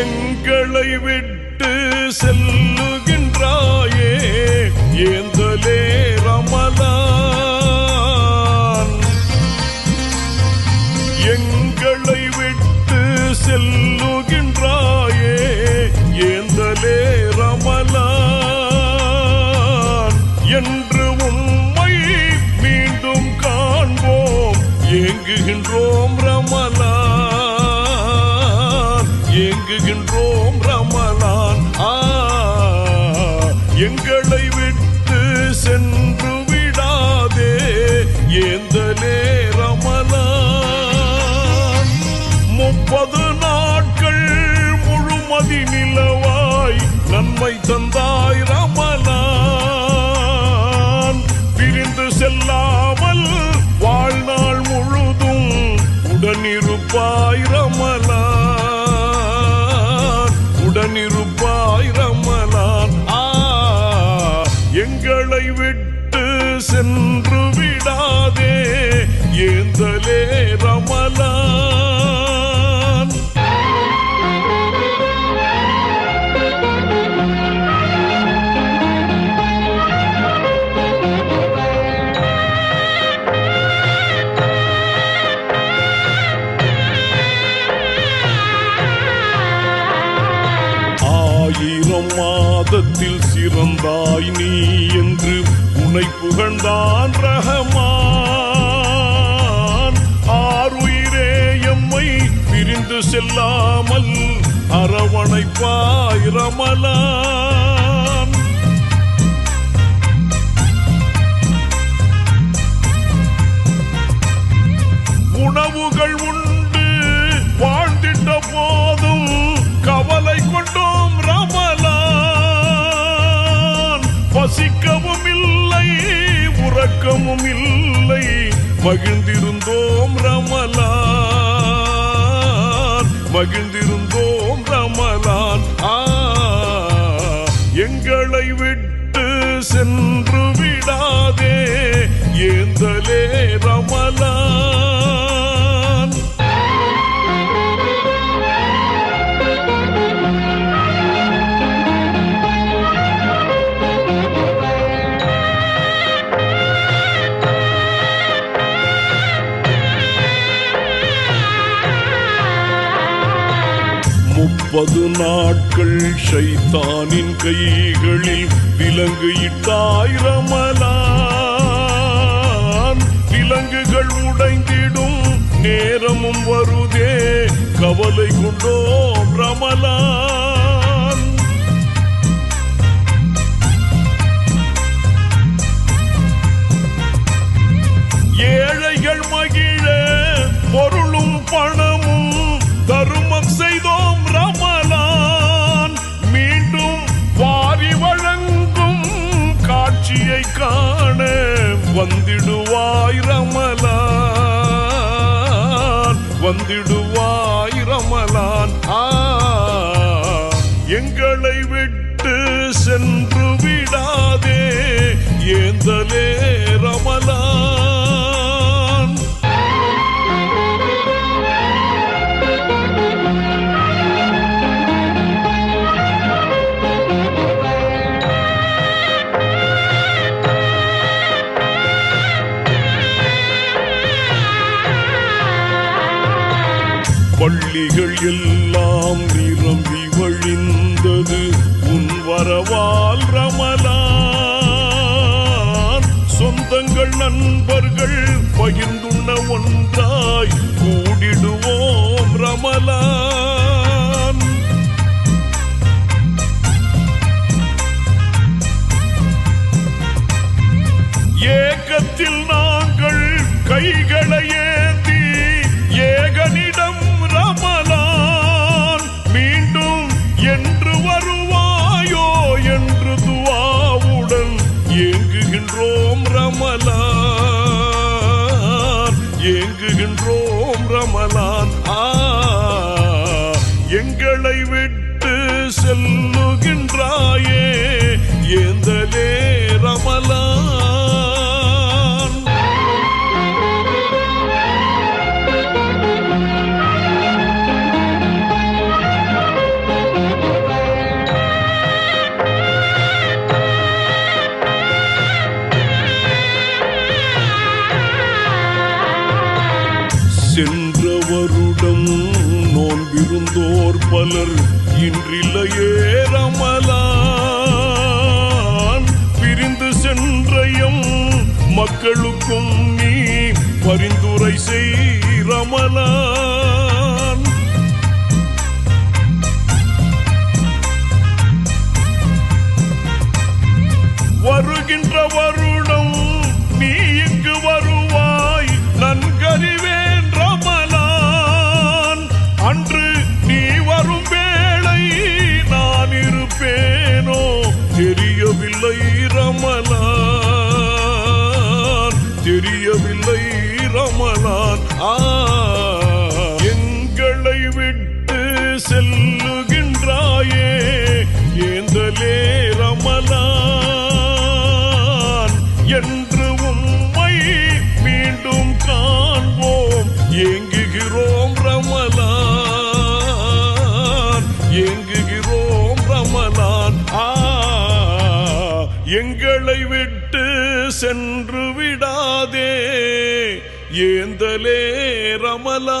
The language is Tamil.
எங்களை விட்டு செல்லுகின்றாயே ஏந்தலே ரமலான். எங்களை விட்டு செல்லுகின்றாயே ஏந்தலே ரமலான். என்று உம்மை மீண்டும் காண்போம் ஏங்குகின்றோம் ஏங்குகின்றோம் ரமலான் ஆ எங்களை விட்டு சென்று விடாதே ஏந்தலே ரமலான் முப்பது நாட்கள் முழுமதி நிலவாய் நன்மை தந்தாய் ரமலான் பிரிந்து செல்லாமல் வாழ்நாள் முழுதும் உடனிருப்பாய் ரமலான் உடனிருப்பாய் ரமலான் ஆ எங்களை விட்டு சென்று விடாதே. ஏந்தலே நீ என்று உனை புகழ்ந்தான் ரஹமான். ஆறுயிரே எம்மை பிரிந்து செல்லாமல் அரவணைப்பாய் ரமலான். துன்பம் இல்லை மகிழ்ந்திருந்தோம் ரமலான். மகிழ்ந்திருந்தோம் ரமலான். ஆ எங்களை விட்டு சென்று விடாதே. ஏந்தலே ரமலான். முப்பது நாட்கள் ஷைத்தானின் கைகளில் விலங்கு இட்டாய் ரமலான். விலங்குகள் உடைந்திடும் நேரமும் வருதே. கவலை கொண்டோம் ரமலான். வந்திடுவாய் ரமலான் ஆ எங்களை விட்டு சென்று விடாதே ஏந்தலே ரமலான். பள்ளிகள் எல்லாம் நிரம்பி வழிந்தது. உன் வரவால் ரமலான். சொந்தங்கள் நண்பர்கள் பகிர்ந்துண்ண ஒன்றாய் கூடிடுவோம் ரமலான். ஏக்கத்தில் ஏங்குகின்றோம் ரமலான் ஆ எங்களை விட்டு செல்லுகின்றாயே ஏந்தலே ரமலான் பலர் இன்றில்லையே ரமலான். பிரிந்து சென்றயம் மக்களுக்கும் நீ பரிந்துரை செய் ரமலான். தந்தை ரமணான் ஆ. எங்களை விட்டு செல்லுகின்றாயே ஏந்தலே ரமணான். என்று உம்மை மீண்டும் காண்போம். எங்க எங்களை விட்டு சென்று விடாதே ஏந்தலே ரமலா.